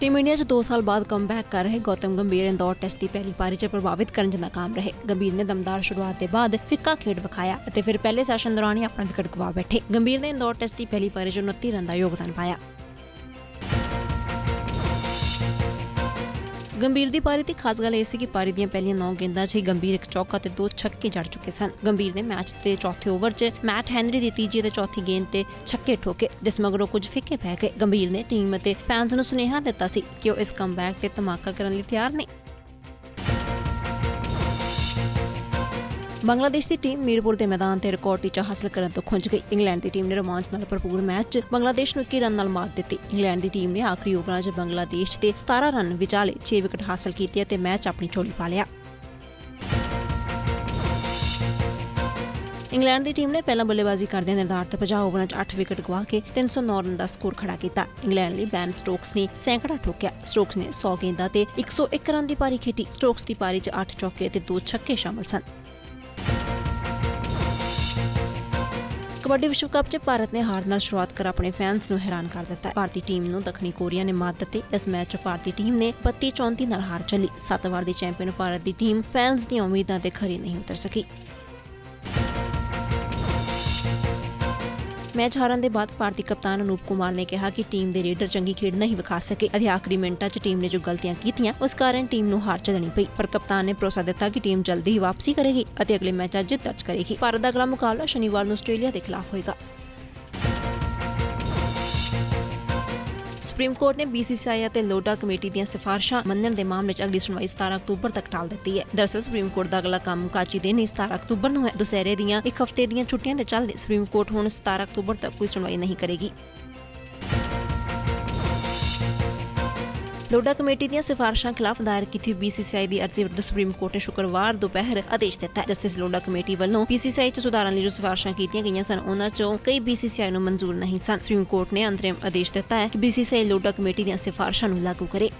Team India 'ਚ 2 ਸਾਲ ਬਾਅਦ ਕਮਬੈਕ ਕਰ ਰਹੇ ਗੌਤਮ ਗੰਭੀਰ ਇੰਦੌਰ ਟੈਸਟ ਦੀ ਪਹਿਲੀ ਪਾਰੀ 'ਚ ਪ੍ਰਭਾਵਿਤ ਕਰਨ 'ਚ ਨਾਕਾਮ ਰਹੇ। ਗੰਭੀਰ ਨੇ ਦਮਦਾਰ ਸ਼ੁਰੂਆਤ ਦੇ ਬਾਅਦ ਫਿਰਕਾ ਖੇਡ ਵਿਖਾਇਆ ਅਤੇ ਫਿਰ ਪਹਿਲੇ ਸੈਸ਼ਨ ਦੌਰਾਨ ਹੀ ਆਪਣਾ ਵਿਕਟ ਗਵਾ ਬੈਠੇ। ਗੰਭੀਰ ਨੇ ਇੰਦੌਰ ਟੈਸਟ ਦੀ ਪਹਿਲੀ ਪਾਰੀ 'ਚ 29 ਰਨ ਦਾ ਯੋਗਦਾਨ ਪਾਇਆ। ਗੰਭੀਰ ਦੀ ਪਾਰੀ ਦੀ ਖਾਸ ਗੱਲ ਇਹ ਸੀ ਕਿ ਪਾਰੀ ਦੀਆਂ ਪਹਿਲੀਆਂ 9 ਗੇਂਦਾਂ 'ਚ ਹੀ ਗੰਭੀਰ ਇੱਕ ਚੌਕਾ ਤੇ ਦੋ ਛੱਕੇ ਜੜ ਚੁੱਕੇ ਸਨ। ਗੰਭੀਰ ਨੇ ਮੈਚ ਦੇ ਚੌਥੇ ਓਵਰ 'ਚ ਮੈਟ ਹੈਨਰੀ ਦੀ ਤੀਜੀ ਤੇ ਚੌਥੀ ਗੇਂਦ ਤੇ ਛੱਕੇ ਠੋਕੇ, ਜਿਸ ਮਗਰੋਂ ਕੁਝ ਫਿੱਕੇ ਪੈ ਗਏ। ਗੰਭੀਰ ਨੇ ਟੀਮ ਅਤੇ ਫੈਨਸ ਨੂੰ ਸੁਨੇਹਾ ਦਿੱਤਾ ਸੀ ਕਿ ਉਹ ਇਸ ਕਮਬੈਕ ਤੇ ਧਮਾਕਾ ਕਰਨ ਲਈ ਤਿਆਰ ਨੇ। ਬੰਗਲਾਦੇਸ਼ ਦੀ ਟੀਮ ਮੀਰਪੁਰ ਦੇ ਮੈਦਾਨ ਤੇ ਰਿਕਾਰਡ ਟੀਚਾ ਹਾਸਲ ਕਰਨ ਤੋਂ ਖੁੰਝ ਗਈ। ਇੰਗਲੈਂਡ ਦੀ ਟੀਮ ਨੇ ਰੋਮਾਂਚ ਨਾਲ ਭਰਪੂਰ ਮੈਚ 'ਚ ਬੰਗਲਾਦੇਸ਼ ਨੂੰ 21 ਰਨ ਨਾਲ ਮਾਤ ਦਿੱਤੀ। ਇੰਗਲੈਂਡ ਦੀ ਟੀਮ ਨੇ ਆਖਰੀ ਓਵਰਾਂ 'ਚ ਬੰਗਲਾਦੇਸ਼ ਦੇ 17 ਰਨ ਵਿਚਾਲੇ 6 ਵਿਕਟ ਹਾਸਲ ਕੀਤੇ ਅਤੇ ਮੈਚ ਆਪਣੀ ਝੋਲੀ ਪਾ ਲਿਆ। ਇੰਗਲੈਂਡ ਦੀ ਟੀਮ ਨੇ ਪਹਿਲਾਂ ਬੱਲੇਬਾਜ਼ੀ ਕਰਦਿਆਂ ਨਿਰਧਾਰਤ 50 ਓਵਰਾਂ 'ਚ 8 ਵਿਕਟ ਗਵਾ ਕੇ 309 ਰਨ ਦਾ ਸਕੋਰ ਖੜਾ ਕੀਤਾ। ਇੰਗਲੈਂਡ ਲਈ ਬੈਨ ਸਟੋਕਸ ਨੇ ਸੈਂਕੜਾ ਠੋਕਿਆ। ਸਟੋਕਸ ਨੇ 100 ਗੇਂਦਾਂ ਤੇ 101 ਰਨ ਦੀ ਪਾਰੀ ਖੇਡੀ। ਸਟੋਕਸ ਦੀ ਪਾਰੀ 'ਚ 8 ਚੌਕੇ ਅਤੇ 2 ਛੱਕੇ ਸ਼ਾਮਲ ਸਨ। ਕਬੱਡੀ ਵਿਸ਼ਵ ਕੱਪ 'ਚ ਭਾਰਤ ਨੇ ਹਾਰ ਨਾਲ ਸ਼ੁਰੂਆਤ ਕਰ ਆਪਣੇ ਫੈਨਸ ਨੂੰ ਹੈਰਾਨ ਕਰ ਦਿੱਤਾ ਭਾਰਤੀ ਟੀਮ ਨੂੰ ਦੱਖਣੀ ਕੋਰੀਆ ਨੇ ਮਾਤ ਦਿੱਤੀ। ਇਸ ਮੈਚ 'ਚ ਭਾਰਤੀ ਟੀਮ ਨੇ 32-34 ਨਾਲ ਹਾਰ ਚੱਲੀ। ਸੱਤ ਵਾਰ ਦੀ ਚੈਂਪੀਅਨ ਭਾਰਤ ਦੀ ਟੀਮ ਫੈਨਸ ਦੀਆਂ ਉਮੀਦਾਂ ਤੇ ਖਰੀ ਨਹੀਂ ਉਤਰ ਸਕੀ। ਮੈਚ ਹਾਰਨ ਦੇ ਬਾਅਦ ਭਾਰਤੀ ਕਪਤਾਨ ਅਨੂਪ ਕੁਮਾਰ ਨੇ ਕਿਹਾ ਕਿ ਟੀਮ ਦੇ ਰੇਡਰ ਚੰਗੀ ਖੇਡ ਨਹੀਂ ਵਿਖਾ ਸਕੇ। ਅਤੇ ਆਖਰੀ ਮਿੰਟਾਂ 'ਚ ਟੀਮ ਨੇ ਜੋ ਗਲਤੀਆਂ ਕੀਤੀਆਂ, ਉਸ ਕਾਰਨ ਟੀਮ ਨੂੰ ਹਾਰ ਝੱਲਣੀ ਪਈ। ਪਰ ਕਪਤਾਨ ਨੇ ਭਰੋਸਾ ਦਿੱਤਾ ਕਿ ਟੀਮ ਜਲਦੀ ਹੀ ਵਾਪਸੀ ਕਰੇਗੀ ਅਤੇ ਅਗਲੇ ਮੈਚ 'ਚ ਜਿੱਤ ਦਰਜ ਕਰੇਗੀ। ਭਾਰਤ ਦਾ ਅਗਲਾ ਮੁਕਾਬਲਾ ਸ਼ਨੀਵਾਰ ਨੂੰ ਆਸਟ੍ਰੇਲੀਆ ਦੇ ਖਿਲਾਫ ਹੋਏਗਾ। ਸੁਪਰੀਮ ਕੋਰਟ ਨੇ ਬੀਸੀਸੀਆਈ ਅਤੇ ਲੋਡਾ ਕਮੇਟੀ ਦੀਆਂ ਸਿਫਾਰਸ਼ਾਂ ਮੰਨਣ ਦੇ ਮਾਮਲੇ 'ਚ ਅਗਲੀ ਸੁਣਵਾਈ 17 ਅਕਤੂਬਰ ਤੱਕ ਟਾਲ ਦਿੱਤੀ ਹੈ। ਦਰਅਸਲ, ਸੁਪਰੀਮ ਕੋਰਟ ਦਾ ਅਗਲਾ ਕੰਮ ਕਾਚੀ ਦਿਨ 17 ਅਕਤੂਬਰ ਨੂੰ ਹੈ। ਦੁਸਹਿਰੇ ਦੀਆਂ ਇੱਕ ਹਫ਼ਤੇ ਦੀਆਂ ਛੁੱਟੀਆਂ ਦੇ ਚੱਲਦੇ ਸੁਪਰੀਮ ਕੋਰਟ ਹੁਣ 17 ਅਕਤੂਬਰ ਤੱਕ ਕੋਈ ਸੁਣਵਾਈ ਨਹੀਂ ਕਰੇਗੀ। ਲੋਡਾ ਕਮੇਟੀ ਦੀਆਂ ਸਿਫਾਰਸ਼ਾਂ ਖਿਲਾਫ ਦਾਇਰ ਕੀਤੀ ਬੀਸੀਸੀਆਈ ਦੀ ਅਰਜ਼ੀ ਵਿਰੁੱਧ ਸੁਪਰੀਮ ਕੋਰਟ ਨੇ ਸ਼ੁੱਕਰਵਾਰ ਦੁਪਹਿਰ ਆਦੇਸ਼ ਦਿੱਤਾ। ਜਸਟਿਸ ਲੋਡਾ ਕਮੇਟੀ ਵੱਲੋਂ ਬੀਸੀਸੀਆਈ 'ਚ ਸੁਧਾਰਾਂ ਲਈ ਜੋ ਸਿਫਾਰਸ਼ਾਂ ਕੀਤੀਆਂ ਗਈਆਂ ਸਨ, ਉਹਨਾਂ 'ਚੋਂ ਕਈ ਬੀਸੀਸੀਆਈ ਨੂੰ ਮਨਜ਼ੂਰ ਨਹੀਂ ਸਨ। ਸੁਪਰੀਮ ਕੋਰਟ ਨੇ ਅੰਤਰਿਮ ਆਦੇਸ਼ ਦਿੱਤਾ ਹੈ ਕਿ ਬੀਸੀਸੀਆਈ ਲੋਡਾ ਕਮੇਟੀ ਦੀਆਂ ਸਿਫਾਰਸ਼ਾਂ ਨੂੰ ਲਾਗੂ ਕਰੇ।